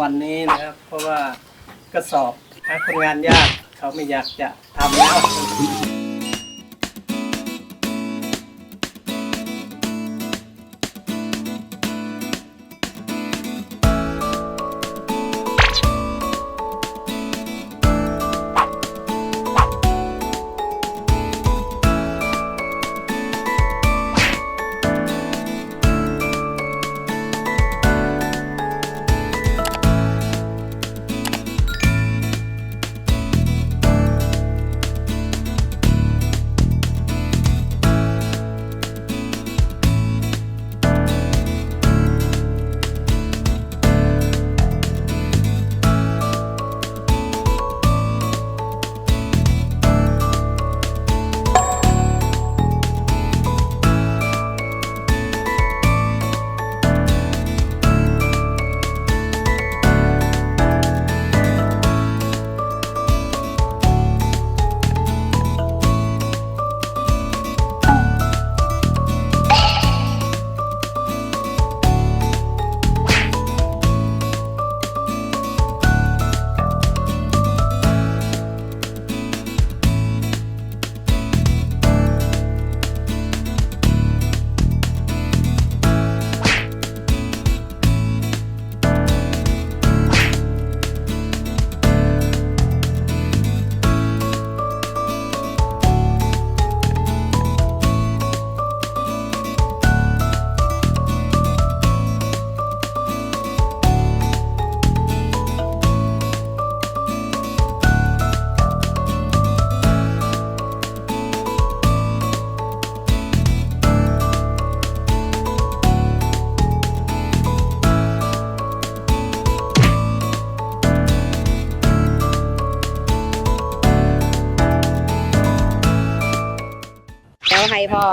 วันนี้นะครับ เพราะว่ากระสอบหาคนงานยากเขาไม่อยากจะทำแล้ว ให้พ่อ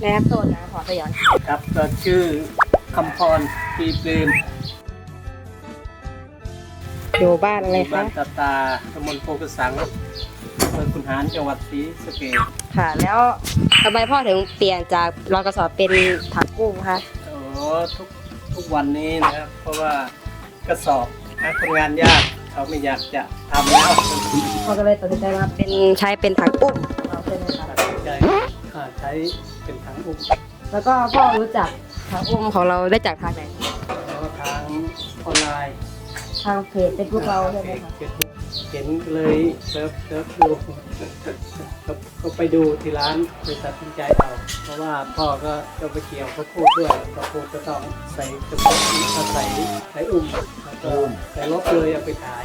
แนะนำตัวนะพ่อสยอนครับก็ชื่อคำพรปีเปรมอยู่บ้านอะไรอยู่บ้าคะนตาตาตำบลโพกระสังอำเภอขุนหารจังหวัดศรีสะเกษค่ะ แล้วทำไมพ่อถึงเปลี่ยนจากรอกระสอบเป็นถังกุ้งคะโอ้ทุกทุกวันนี้นะครับ เพราะว่ากระสอบหาคนงานยากเขาไม่อยากจะทำแล้วพ่อก็เลยตัดสินใจมาเป็นใช้เป็นถังกุ้งเราใช่ไหมคะตัดสินใจ อ่าใช้เป็นถังอุ้มแล้วก็พ่อรู้จักถังกุ้งของเราได้จากทางไหน แล้วก็ทางออนไลน์ทางเพจเป็นพวกเราใช่ไหมคะเฟซบุ๊กเห็นเลยเซิร์ฟเซิร์ฟดูก็ก็ไปดูที่ร้านเลยตัดสินใจเอาเพราะว่าพ่อก็จะไปเกี่ยวข้าวโพดด้วยข้าวโพดก็ต้องใส่กระบอกก็ใส่ใส่อุ้มแล้วก็ใส่รถเลยเอาไปขาย